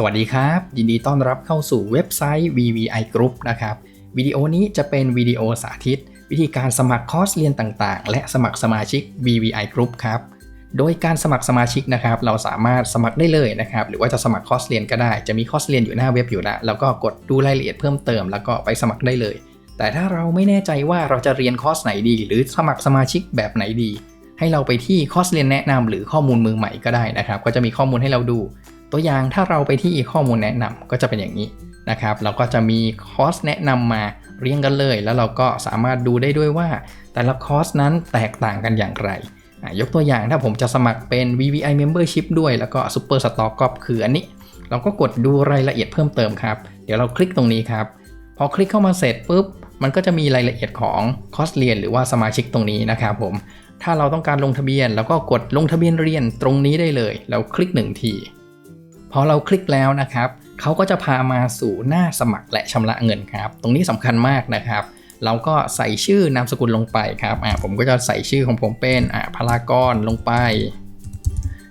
สวัสดีครับ ยินดีต้อนรับเข้าสู่เว็บไซต์ VVI Group นะครับวิดีโอนี้จะเป็นวิดีโอสาธิต วิธีการสมัครคอร์สเรียนต่างๆ และสมัครสมาชิก VVI Group ครับโดยการสมัครสมาชิกนะครับ เราสามารถสมัครได้เลยนะครับ หรือว่าจะสมัครคอร์สเรียนก็ได้ จะมีคอร์สเรียนอยู่หน้าเว็บอยู่แล้วแล้วก็กดดูรายละเอียดเพิ่มเติมแล้วก็ไปสมัครได้เลย แต่ถ้าเราไม่แน่ใจว่าเราจะเรียนคอร์สไหนดี หรือสมัครสมาชิกแบบไหนดี ให้เราไปที่คอร์สเรียนแนะนำหรือข้อมูลมือใหม่ก็ได้นะครับ ก็จะมีข้อมูลให้เราดู ตัวอย่างถ้าเราไปที่ข้อมูลแนะนำก็จะเป็นอย่างนี้นะครับ เราก็จะมีคอร์สแนะนำมาเรียงกันเลย แล้วเราก็สามารถดูได้ด้วยว่า แต่ละคอร์สนั้นแตกต่างกันอย่างไร ยกตัวอย่างถ้าผมจะสมัครเป็น VVI Membership ด้วย แล้วก็ Super Stock ก็คืออันนี้ เราก็กดดูรายละเอียดเพิ่มเติมครับ เดี๋ยวเราคลิกตรงนี้ครับ พอคลิกเข้ามาเสร็จปุ๊บ มันก็จะมีรายละเอียดของคอร์สเรียนหรือว่าสมาชิกตรงนี้นะครับผม ถ้าเราต้องการลงทะเบียน แล้วก็กดลงทะเบียนเรียนตรงนี้ได้เลยแล้วคลิกหนึ่งที พอเราคลิกแล้วนะครับเขาก็จะพามาสู่หน้าสมัครและชำระเงินครับ ตรงนี้สำคัญมากนะครับ เราก็ใส่ชื่อนามสกุลลงไปครับอ่าผมก็จะใส่ชื่อของผมเป็นอ่าพลากรลงไป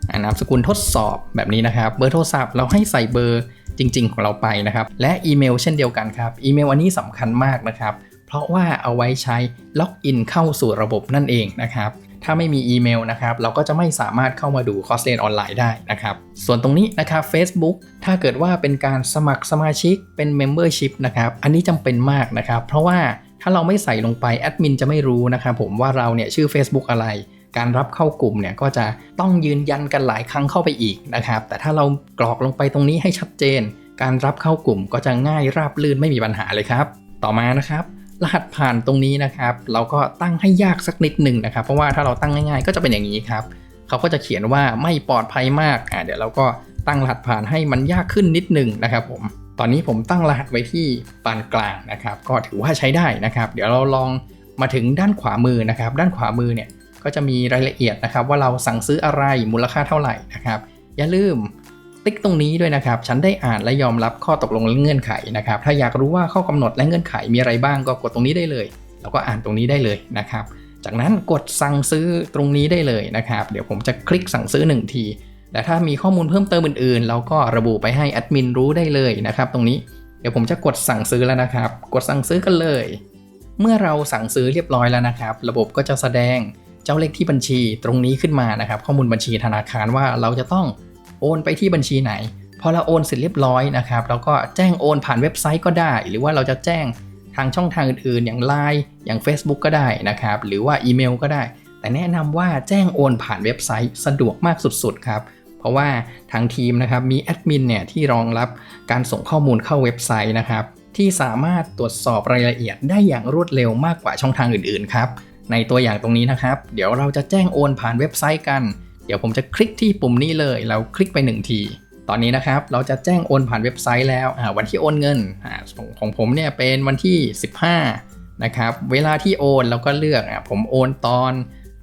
อ่านามสกุลทดสอบแบบนี้นะครับ เบอร์โทรศัพท์เราให้ใส่เบอร์จริง ๆ ของเราไปนะครับ และอีเมลเช่นเดียวกันครับ อีเมลอันนี้สำคัญมากนะครับ เพราะว่าเอาไว้ใช้ล็อกอินเข้าสู่ระบบนั่นเองนะครับ ถ้าไม่มีอีเมลนะครับ เราก็จะไม่สามารถเข้ามาดูคอร์สเรียนออนไลน์ได้นะครับ ส่วนตรงนี้นะครับ Facebook ถ้าเกิดว่าเป็นการสมัครสมาชิกเป็น Membership นะครับ อันนี้จำเป็นมากนะครับ เพราะว่าถ้าเราไม่ใส่ลงไปแอดมินจะไม่รู้นะครับผมว่าเราเนี่ยชื่อ Facebook อะไรการรับเข้ากลุ่มเนี่ยก็จะต้องยืนยันกันหลายครั้งเข้าไปอีกนะครับ แต่ถ้าเรากรอกลงไปตรงนี้ให้ชัดเจน การรับเข้ากลุ่มก็จะง่ายราบลื่นไม่มีปัญหาเลยครับ ต่อมานะครับ รหัสผ่านตรงนี้นะครับ เราก็ตั้งให้ยากสักนิดหนึ่งนะครับ เพราะว่าถ้าเราตั้งง่ายๆ ก็จะเป็นอย่างนี้ครับเขาก็จะเขียนว่าไม่ปลอดภัยมากอ่าเดี๋ยวเราก็ตั้งรหัสผ่านให้มันยากขึ้นนิดหนึ่งนะครับ ผม ตอนนี้ผมตั้งรหัสไว้ที่ปานกลางนะครับ ก็ถือว่าใช้ได้นะครับ เดี๋ยวเราลองมาถึงด้านขวามือนะครับ ด้านขวามือเนี่ยก็จะมีรายละเอียดนะครับ ว่าเราสั่งซื้ออะไรมูลค่าเท่าไหร่นะครับ อย่าลืม ติ๊กตรงนี้ด้วยนะครับ ฉันได้อ่านและยอมรับข้อตกลงและเงื่อนไขนะครับ ถ้าอยากรู้ว่าข้อกำหนดและเงื่อนไขมีอะไรบ้างก็กดตรงนี้ได้เลย แล้วก็อ่านตรงนี้ได้เลยนะครับ จากนั้นกดสั่งซื้อตรงนี้ได้เลยนะครับ เดี๋ยวผมจะคลิกสั่งซื้อ 1 ที แต่ถ้ามีข้อมูลเพิ่มเติมอื่นๆ เราก็ระบุไปให้แอดมินรู้ได้เลยนะครับตรงนี้เดี๋ยวผมจะกดสั่งซื้อแล้วนะครับ กดสั่งซื้อกันเลย เมื่อเราสั่งซื้อเรียบร้อยแล้วนะครับ ระบบก็จะแสดงเจ้าเลขที่บัญชีตรงนี้ขึ้นมานะครับ ข้อมูลบัญชีธนาคารว่าเราจะต้อง โอนไปที่บัญชีไหน พอเราโอนเสร็จเรียบร้อยนะครับเราก็แจ้งโอนผ่านเว็บไซต์ก็ได้ หรือว่าเราจะแจ้งทางช่องทางอื่นๆ อย่าง Line อย่าง Facebook ก็ได้นะครับหรือว่าอีเมลก็ได้ แต่แนะนำว่าแจ้งโอนผ่านเว็บไซต์สะดวกมากสุดๆครับเพราะว่าทางทีมนะครับมีแอดมินเนี่ยที่รองรับการส่งข้อมูลเข้าเว็บไซต์นะครับที่สามารถตรวจสอบรายละเอียดได้อย่างรวดเร็วมากกว่าช่องทางอื่นๆครับในตัวอย่างตรงนี้นะครับ เดี๋ยวเราจะแจ้งโอนผ่านเว็บไซต์กัน เดี๋ยวผมจะคลิกที่ปุ่มนี้เลยเราคลิกไป 1 ที ตอนนี้นะครับเราจะแจ้งโอนผ่านเว็บไซต์แล้ววันที่โอนเงินอของผมเนี่ยเป็นวันที่ 15นะครับเวลาที่โอนเราก็เลือกอผมโอนตอน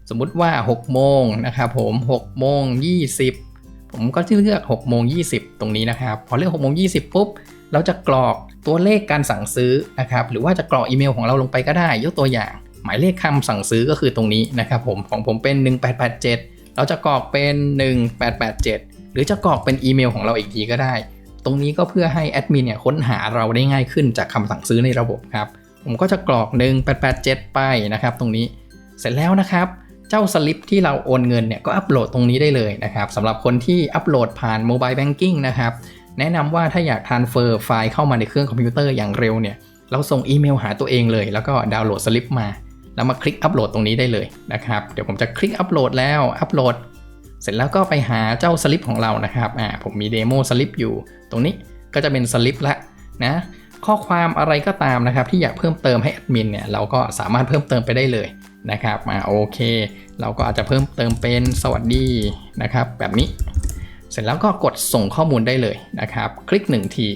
สมมุติว่า 6 โมงนะครับผม6โมง20 ผมก็ที่เลือก6โมง20 ตรงนี้นะครับ พอเลือก6โมง20ปุ๊บเราจะกรอกตัวเลขการสั่งซื้อนะครับหรือว่าจะกรอกอีเมลของเราลงไปก็ได้ ยกตัวอย่าง หมายเลขคำสั่งซื้อก็คือตรงนี้นะครับผมของผมเป็น 1887 เราจะกรอกเป็น 1887 หรือจะกรอกเป็นอีเมลของเราอีกทีก็ได้ ตรงนี้ก็เพื่อให้แอดมินเนี่ยค้นหาเราได้ง่ายขึ้นจากคำสั่งซื้อในระบบครับ ผมก็จะกรอก 1887 ไปนะครับตรงนี้ เสร็จแล้วนะครับ เจ้าสลิปที่เราโอนเงินเนี่ยก็อัปโหลดตรงนี้ได้เลยนะครับสำหรับคนที่อัปโหลดผ่านโมบายแบงกิ้งนะครับ แนะนำว่าถ้าอยากทานเฟอร์ไฟล์เข้ามาในเครื่องคอมพิวเตอร์อย่างเร็วเนี่ย เราส่งอีเมลหาตัวเองเลย แล้วก็ดาวน์โหลดสลิปมา แล้วมาคลิกอัปโหลดตรงนี้ได้เลยนะครับ เดี๋ยวผมจะคลิกอัปโหลดแล้วอัปโหลด เสร็จแล้วก็ไปหาเจ้าสลิปของเรานะครับอ่าผมมีเดโมสลิปอยู่ ตรงนี้ก็จะเป็นสลิปละนะข้อความอะไรก็ตามนะครับ ที่อยากเพิ่มเติมให้แอดมินเนี่ยเราก็สามารถเพิ่มเติมไปได้เลยนะครับมาโอเค เราก็อาจจะเพิ่มเติมเป็นสวัสดีนะครับ แบบนี้ เสร็จแล้วก็กดส่งข้อมูลได้เลยนะครับ คลิก1ที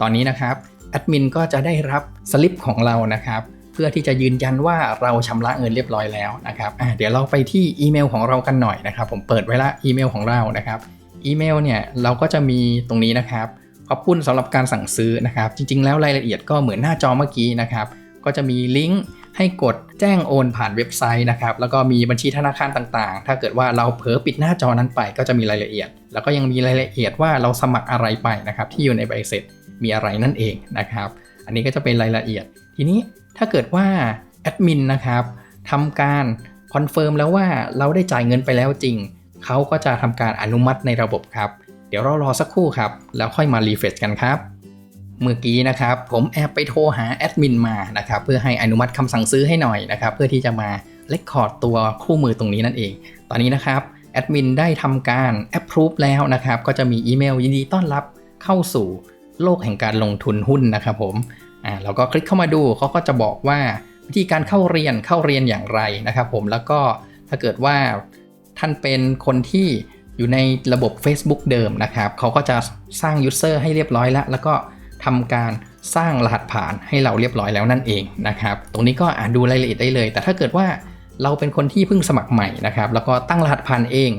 ตอนนี้นะครับแอดมินก็จะได้รับสลิปของเรานะครับ เพื่อที่จะยืนยันว่าเราชำระเงินเรียบร้อยแล้วนะครับเดี๋ยวเราไปที่อีเมลของเรากันหน่อยนะครับ ผมเปิดไว้ละอีเมลของเรานะครับ อีเมลเนี่ยเราก็จะมีตรงนี้นะครับ ขอบคุณสำหรับการสั่งซื้อนะครับ จริง ๆ แล้วรายละเอียดก็เหมือนหน้าจอเมื่อกี้นะครับ ก็จะมีลิงก์ให้กดแจ้งโอนผ่านเว็บไซต์นะครับ แล้วก็มีบัญชีธนาคารต่างๆ ถ้าเกิดว่าเราเผลอปิดหน้าจอนั้นไป ก็จะมีรายละเอียด แล้วก็ยังมีรายละเอียดว่าเราสมัครอะไรไปนะครับ ที่อยู่ในใบเสร็จมีอะไรนั่นเองนะครับ อันนี้ก็จะเป็นรายละเอียด ทีนี้ ถ้าเกิดว่าแอดมินนะครับทำการคอนเฟิร์มแล้วว่าเราได้จ่ายเงินไปแล้วจริง เขาก็จะทำการอนุมัติในระบบครับ เดี๋ยวเรารอสักครู่ครับ แล้วค่อยมารีเฟรชกันครับ เมื่อกี้นะครับ ผมแอบไปโทรหาแอดมินมานะครับ เพื่อให้อนุมัติคำสั่งซื้อให้หน่อยนะครับ เพื่อที่จะมาเลคคอร์ดตัวคู่มือตรงนี้นั่นเอง ตอนนี้นะครับแอดมินได้ทำการ approve แล้วนะครับ ก็จะมีอีเมลยินดีต้อนรับเข้าสู่โลกแห่งการลงทุนหุ้นนะครับผม อ่าเราก็คลิกเข้ามาดูเขาก็จะบอกว่าวิธีการเข้าเรียนเข้าเรียนอย่างไรนะครับผมแล้วก็ถ้าเกิดว่าท่านเป็นคนที่อยู่ในระบบ Facebook เดิมนะครับเขาก็จะสร้าง User ให้เรียบร้อยแล้ว แล้วก็ทำการสร้างรหัสผ่านให้เราเรียบร้อยแล้วนั่นเองนะครับ ตรงนี้ก็อ่านดูรายละเอียดได้เลย แต่ถ้าเกิดว่าเราเป็นคนที่เพิ่งสมัครใหม่นะครับ แล้วก็ตั้งรหัสผ่านเอง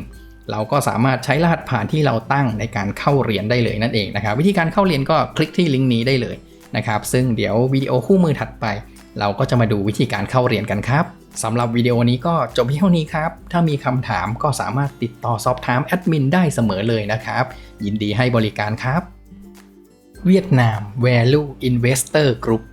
เราก็สามารถใช้รหัสผ่านที่เราตั้งในการเข้าเรียนได้เลยนั่นเองนะครับ วิธีการเข้าเรียนก็คลิกที่ลิงก์นี้ได้เลย นะครับ ซึ่งเดี๋ยววิดีโอคู่มือถัดไป เราก็จะมาดูวิธีการเข้าเรียนกันครับสำหรับวิดีโอนี้ก็จบเพียงเท่านี้ครับ ถ้ามีคำถามก็สามารถติดต่อสอบถามแอดมินได้เสมอเลยนะครับ ยินดีให้บริการครับ เวียดนาม Value Investor Group